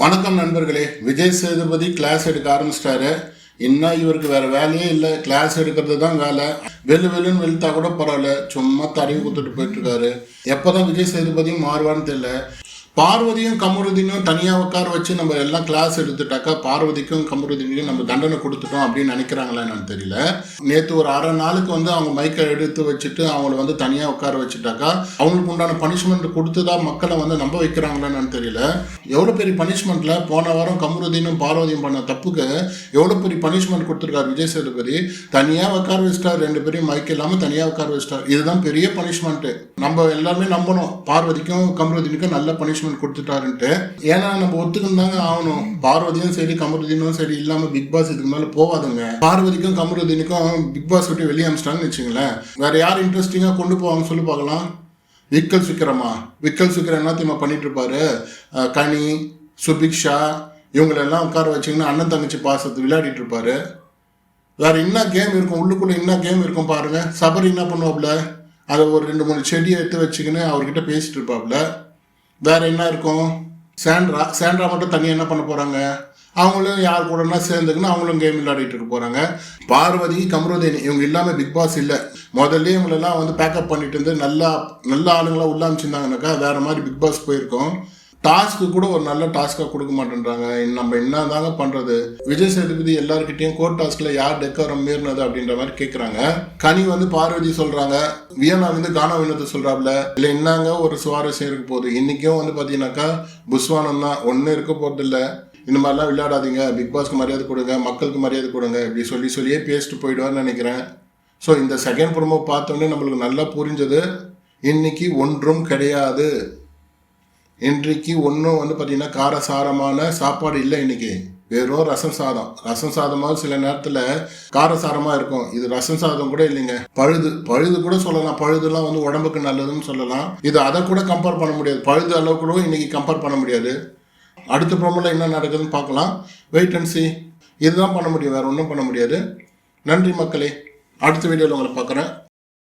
வணக்கம் நண்பர்களே. விஜய் சேதுபதி கிளாஸ் எடுக்க ஆரம்பிச்சிட்டாரு. இன்னும் இவருக்கு வேற வேலையே இல்லை. கிளாஸ் எடுக்கிறது தான் வேலை. வெளு வெளுன்னு வெளுத்தா கூட பரவாயில்ல. சும்மா தடவி கொடுத்துட்டு போயிட்டு இருக்காரு. எப்போதான் விஜய் சேதுபதியும் மாறுவான்னு தெரியல. பார்வதியும் கமருதீனும் தனியாக உட்கார வச்சு நம்ம எல்லாம் கிளாஸ் எடுத்துட்டாக்கா பார்வதிக்கும் கமருதீனுக்கும் நம்ம தண்டனை கொடுத்துட்டோம் அப்படின்னு நினைக்கிறாங்களா என்னன்னு தெரியல. நேற்று ஒரு அரை நாளுக்கு வந்து அவங்க மைக்கை எடுத்து வச்சுட்டு அவங்கள வந்து தனியாக உட்கார வச்சுட்டாக்கா அவங்களுக்கு உண்டான பனிஷ்மெண்ட் கொடுத்துதான் மக்களை வந்து நம்ப வைக்கிறாங்களா என்னன்னு தெரியல. எவ்வளோ பெரிய பனிஷ்மெண்ட்ல போன வாரம் கமருதீனும் பார்வதியும் பண்ண தப்புக்கு எவ்வளோ பெரிய பனிஷ்மெண்ட் கொடுத்துருக்காரு விஜய் சேதுபதி? தனியாக உட்கார வச்சிட்டார் ரெண்டு பேரும் மைக் இல்லாமல் தனியாக உட்கார வச்சிட்டார். இதுதான் பெரிய பனிஷ்மெண்ட்டு நம்ம எல்லாருமே நம்பணும். பார்வதிக்கும் கமருதீனுக்கும் நல்ல பனிஷ்மெண்ட் கொடுத்துட்டாருன்ட்டு. ஏன்னா நம்ம ஒத்துக்கணும் தாங்க ஆகணும். பார்வதியும் சரி கமருதீனும் சரி இல்லாமல் பிக் பாஸ் இதுக்கு மேலே போவாதுங்க. பார்வதிக்கும் கமருதீனுக்கும் பிக் பாஸ் விட்டு வெளியே அமிச்சிட்டாங்கன்னு வச்சுங்களேன் வேற யார் இன்ட்ரெஸ்டிங்காக கொண்டு போவாங்கன்னு சொல்லி பார்க்கலாம். விக்கல் சுக்கிரமா. விக்கல் சுக்கிரம் என்ன பண்ணிட்டு இருப்பாரு கனி சுபிக்ஷா இவங்களெல்லாம் உட்கார வச்சிங்கன்னா அண்ணன் தங்கச்சி பாசத்து விளையாடிட்டு இருப்பாரு வேற என்ன கேம் இருக்கும்? உள்ளுக்குள்ள என்ன கேம் இருக்கும் பாருங்க. சபரி என்ன பண்ணுவாப்புல? அதை ஒரு ரெண்டு மூணு செடியை எடுத்து வச்சுக்கின்னு அவர்கிட்ட பேசிட்டு இருப்பாப்புல வேற என்ன இருக்கும்? சாண்ட்ரா சாண்ட்ரா மட்டும் தனியாக என்ன பண்ண போகிறாங்க அவங்களும் யார் கூடனா சேர்ந்துக்குன்னு அவங்களும் கேம் விளையாடிட்டு இருக்க போகிறாங்க பார்வதி கமருதேனி இவங்க இல்லாமல் பிக் பாஸ் இல்லை. முதல்ல இவங்களெல்லாம் வந்து பேக்கப் பண்ணிட்டு இருந்து நல்லா நல்ல ஆளுங்களாக உள்ள அமைச்சிருந்தாங்கனாக்கா வேற மாதிரி பிக் பாஸ் போயிருக்கோம். டாஸ்க்கு கூட ஒரு நல்ல டாஸ்க்காக கொடுக்க மாட்டேன்றாங்க. நம்ம என்ன தாங்க பண்ணுறது விஜய் சேதுபதி எல்லாருக்கிட்டையும் கோர்ட் டாஸ்கில் யார் டெக்கோரம் மீறினது அப்படின்ற மாதிரி கேட்குறாங்க கனி வந்து பார்வதி சொல்கிறாங்க வியனா வந்து கானா வினோத்தை சொல்கிறாப்புல இல்லை என்னங்க ஒரு சுவாரஸ்யம் இருக்க போகுது? இன்றைக்கும் வந்து பார்த்தீங்கன்னாக்கா புஸ்வானம் தான். ஒன்றும் இருக்க போகிறதில்ல இந்த மாதிரிலாம் விளையாடாதீங்க. பிக் பாஸ்க்கு மரியாதை கொடுங்க. மக்களுக்கு மரியாதை கொடுங்க. இப்படி சொல்லி சொல்லியே பேசிட்டு போயிடுவார்னு நினைக்கிறேன். ஸோ இந்த செகண்ட் ப்ரோமோ பார்த்தோன்னே நம்மளுக்கு நல்லா புரிஞ்சது. இன்னைக்கு ஒன்றும் கிடையாது. இன்றைக்கு ஒன்றும் வந்து பார்த்தீங்கன்னா காரசாரமான சாப்பாடு இல்லை இன்னைக்கு. வெறும் ரசம் சாதம். ரசம் சாதமாக சில நேரத்தில் காரசாரமாக இருக்கும். இது ரசம் சாதம் கூட இல்லைங்க. பழுது. பழுது கூட சொல்லலாம். பழுதுலாம் வந்து உடம்புக்கு நல்லதுன்னு சொல்லலாம். இது அதை கூட கம்பேர் பண்ண முடியாது. பழுது அளவு கூட இன்னைக்கு கம்பேர் பண்ண முடியாது. அடுத்த ப்ரோமோல என்ன நடக்குதுன்னு பார்க்கலாம். வெயிட் அண்ட் சி இதுதான் பண்ண முடியும். வேறு ஒன்றும் பண்ண முடியாது. நன்றி மக்களே. அடுத்த வீடியோவில் உங்களை பார்க்குறேன்.